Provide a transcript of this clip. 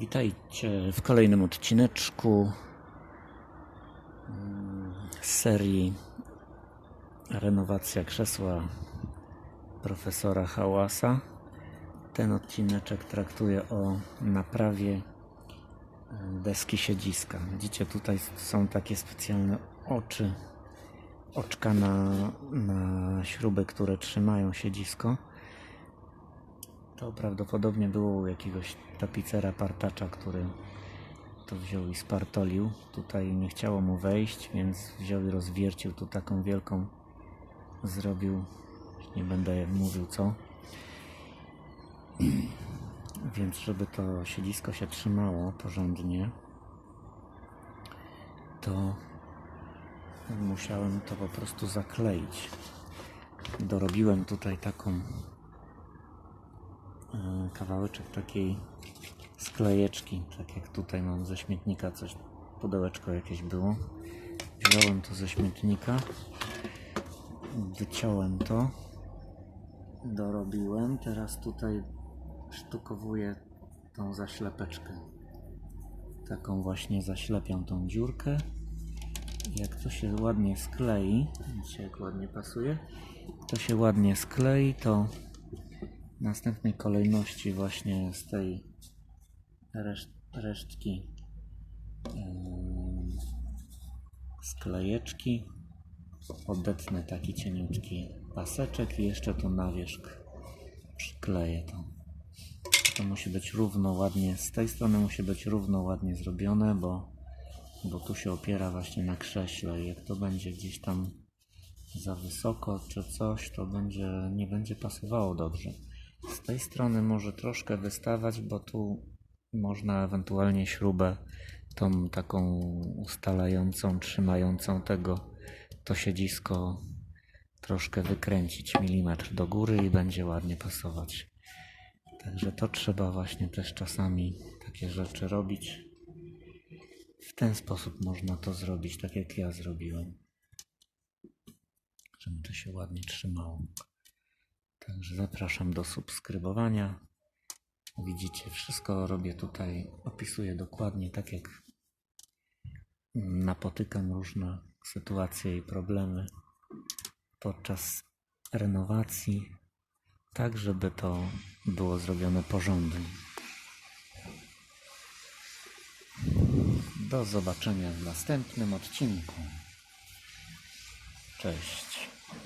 Witajcie w kolejnym odcineczku mm, serii Renowacja krzesła profesora Hałasa. Ten odcineczek traktuje o naprawie e, deski siedziska. Widzicie, tutaj są takie specjalne oczy, oczka na, na śruby, które trzymają siedzisko. To prawdopodobnie było u jakiegoś tapicera partacza, który to wziął i spartolił. Tutaj nie chciało mu wejść, więc wziął i rozwiercił tu taką wielką. Zrobił, nie będę mówił co. Więc żeby to siedzisko się trzymało porządnie, to musiałem to po prostu zakleić. Dorobiłem tutaj taką kawałeczek takiej sklejeczki, tak jak tutaj mam ze śmietnika coś, pudełeczko jakieś było. Wziąłem to ze śmietnika, wyciąłem to, dorobiłem, teraz tutaj sztukowuję tą zaślepeczkę. Taką właśnie zaślepiam tą dziurkę. Jak to się ładnie sklei, widzicie jak ładnie pasuje, to się ładnie sklei, to następnej kolejności właśnie z tej reszt, resztki em, sklejeczki odetnę taki cieniutki paseczek i jeszcze tu na wierzch przykleję to. To musi być równo ładnie, z tej strony musi być równo ładnie zrobione, bo, bo tu się opiera właśnie na krześle jak to będzie gdzieś tam za wysoko czy coś, to będzie, nie będzie pasowało dobrze. Tej strony może troszkę wystawać, bo tu można ewentualnie śrubę tą taką ustalającą, trzymającą tego to siedzisko troszkę wykręcić milimetr do góry i będzie ładnie pasować. Także to trzeba właśnie też czasami takie rzeczy robić. W ten sposób można to zrobić, tak jak ja zrobiłem. Żeby to się ładnie trzymało. Także zapraszam do subskrybowania. Widzicie, wszystko robię tutaj, opisuję dokładnie tak jak napotykam różne sytuacje i problemy podczas renowacji, tak żeby to było zrobione porządnie. Do zobaczenia w następnym odcinku. Cześć.